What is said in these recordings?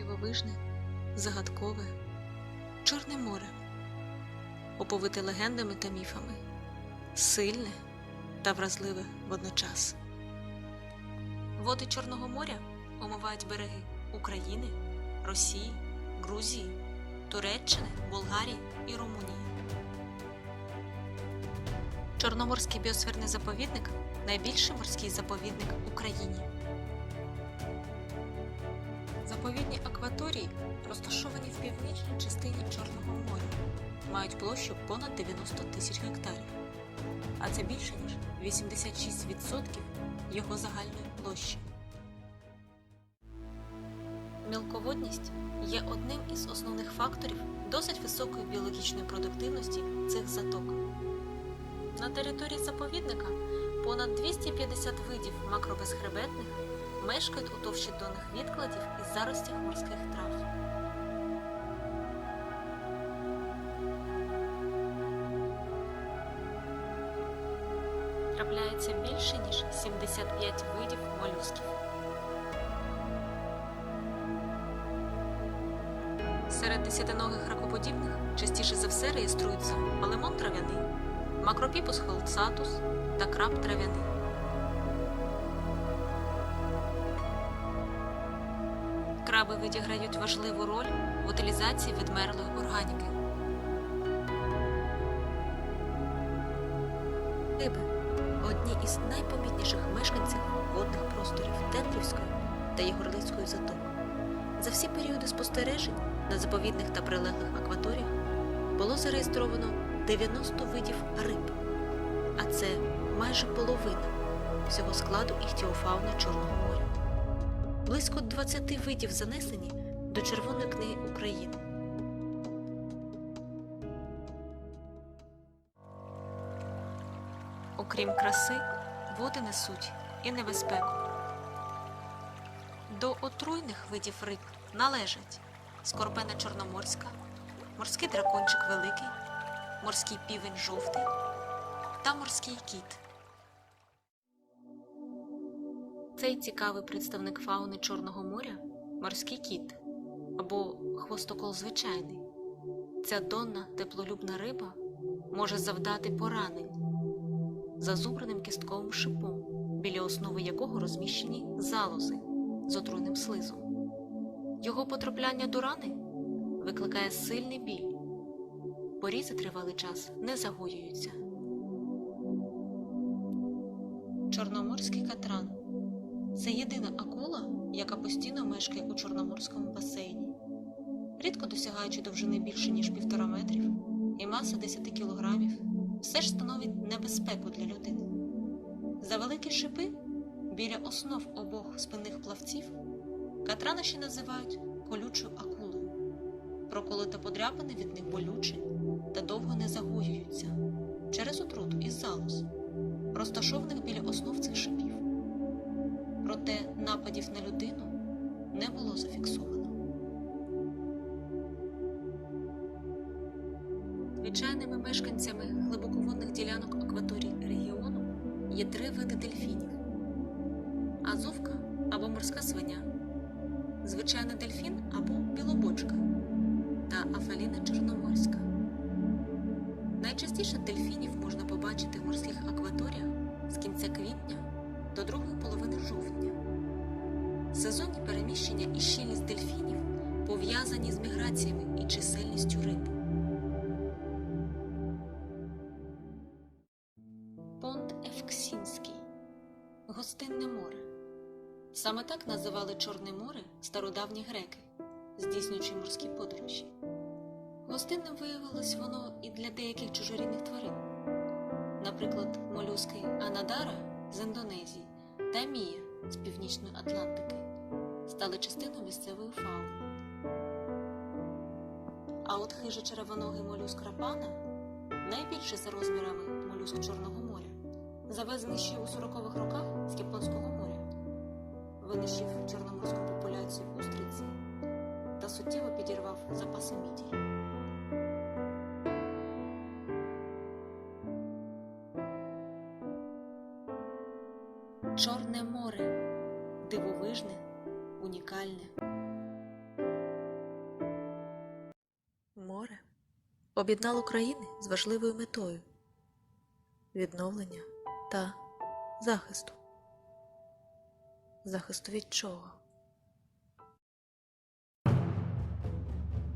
Дивовижне, загадкове, Чорне море, оповите легендами та міфами, сильне та вразливе водночас. Води Чорного моря омивають береги України, Росії, Грузії, Туреччини, Болгарії і Румунії. Чорноморський біосферний заповідник найбільший морський заповідник в Україні. Акваторії розташовані в північній частині Чорного моря, мають площу понад 90 тисяч гектарів, а це більше ніж 86% його загальної площі. Мілководність є одним із основних факторів досить високої біологічної продуктивності цих заток. На території заповідника понад 250 видів макробезхребетних мешкають у товщі донних відкладів із заростях морських трав. Трапляється більше ніж 75 видів молюсків. Серед десятиногих ракоподібних частіше за все реєструються палемон трав'яний, макропіпус холцатус та краб трав'яний. Краби відіграють важливу роль в утилізації відмерлої органіки. Риби одні із найпомітніших мешканців водних просторів Тетрівської та Єгорлицької заток. За всі періоди спостережень на заповідних та прилеглих акваторіях було зареєстровано 90 видів риб, а це майже половина всього складу іхтіофауни Чорного моря. Близько 20 видів занесені до Червоної книги України. Окрім краси, води несуть і небезпеку. До отруйних видів риб належать скорпена чорноморська, морський дракончик великий, морський півень жовтий та морський кіт. Цей цікавий представник фауни Чорного моря морський кіт або хвостокол звичайний. Ця донна теплолюбна риба може завдати поранень зазубреним кістковим шипом, біля основи якого розміщені залози з отруйним слизом. Його потрапляння до рани викликає сильний біль. Порізи тривалий час не загоюються. Чорноморський катран це єдина акула, яка постійно мешкає у Чорноморському басейні, рідко досягаючи довжини більше ніж півтора метрів і маса 10 кілограмів, все ж становить небезпеку для людини. За великі шипи біля основ обох спинних плавців катрани ще називають колючою акулою. Проколи та подряпини від них болючі та довго не загоюються через отруту із залоз, розташованих біля основ цих шипів. Проте нападів на людину не було зафіксовано. Звичайними мешканцями глибоководних ділянок акваторій регіону є три види дельфінів: азовка або морська свиня, звичайний дельфін або білобочка та афаліна чорноморська. Найчастіше дельфінів можна побачити в морських акваторіях з кінця квітня до другої половини жовтня. Сезонні переміщення і щільність дельфінів пов'язані з міграціями і чисельністю риб. Понт Евксінський Гостинне море. Саме так називали Чорне море стародавні греки, здійснюючи морські подорожі. Гостинним виявилось воно і для деяких чужорідних тварин, наприклад, молюски Анадара з Індонезії та Мія з Північної Атлантики стали частиною місцевої фауни. А от хижий червоногий молюск рапана найбільший за розмірами молюск Чорного моря, завезений ще у 40-х роках з Японського моря, винищив чорноморську популяцію устриці та суттєво підірвав запаси міді. Чорне море дивовижне, унікальне. Море об'єднало країни з важливою метою відновлення та захисту. Захисту від чого?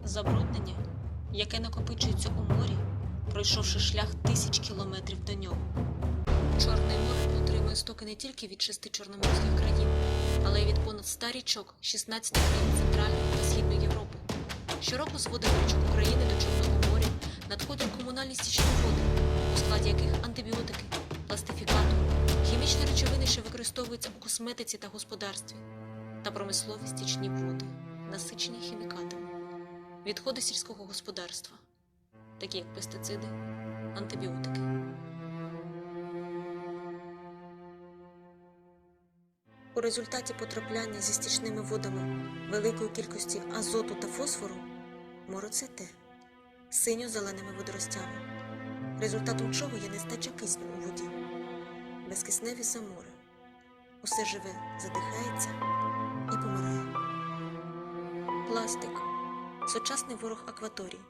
Забруднення, яке накопичується у морі, пройшовши шлях тисяч кілометрів до нього. Чорне море отримує стоки не тільки від шести чорноморських країн, але й від понад ста річок 16 країн Центральної та Східної Європи. Щороку з водами річок України до Чорного моря надходять комунальні стічні води, у складі яких антибіотики, пластифікатор, хімічні речовини, що використовуються у косметиці та господарстві, та промислові стічні води, насичені хімікатами, відходи сільського господарства, такі як пестициди, антибіотики. У результаті потрапляння зі стічними водами великої кількості азоту та фосфору море синьо-зеленими водоростями, результатом чого є нестача кисню у воді, безкисневі замори. Усе живе задихається і помирає. Пластик сучасний ворог акваторії,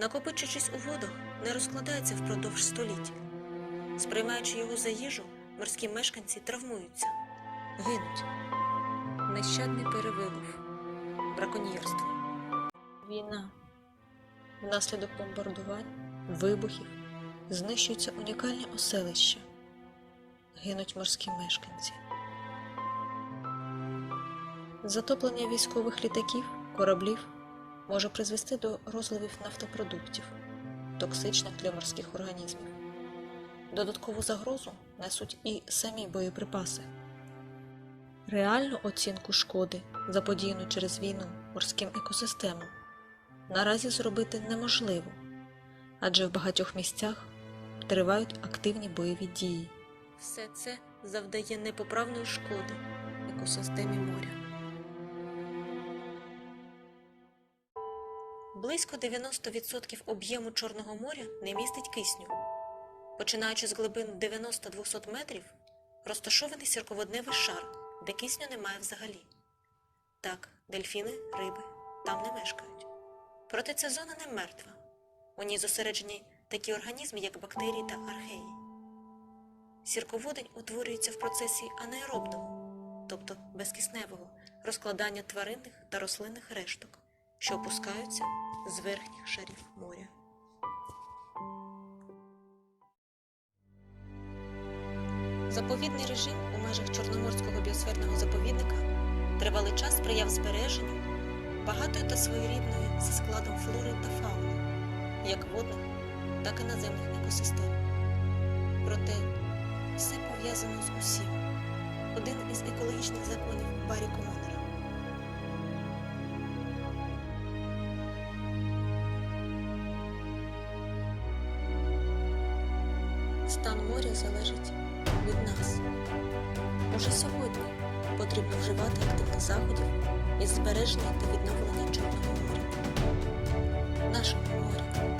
накопичуючись у водах, не розкладається впродовж століть. Сприймаючи його за їжу, морські мешканці травмуються гинуть. Нещадний перевилов, браконьєрство. Війна. Внаслідок бомбардувань, вибухів знищуються унікальні оселища. Гинуть морські мешканці. Затоплення військових літаків, кораблів може призвести до розливів нафтопродуктів, токсичних для морських організмів. Додаткову загрозу несуть і самі боєприпаси. Реальну оцінку шкоди, заподіяну через війну морським екосистемам, наразі зробити неможливо, адже в багатьох місцях тривають активні бойові дії. Все це завдає непоправної шкоди екосистемі моря. Близько 90% об'єму Чорного моря не містить кисню. Починаючи з глибин 90-200 метрів, розташований сірководневий шар де кисню немає взагалі. Так, дельфіни, риби там не мешкають. Проте ця зона не мертва. У ній зосереджені такі організми, як бактерії та археї. Сірководень утворюється в процесі анаеробного, тобто безкисневого, розкладання тваринних та рослинних решток, що опускаються з верхніх шарів моря. Заповідний режим у межах Чорноморського біосферного заповідника тривалий час сприяв збереженню багатої та своєрідної за складом флори та фауни, як водних, так і наземних екосистем. Проте все пов'язано з усім. Один із екологічних законів Барі Комонера. Стан моря залежить від нас. Уже сьогодні потрібно вживати активних заходів із збереження та відновлення Чорного моря, нашого моря.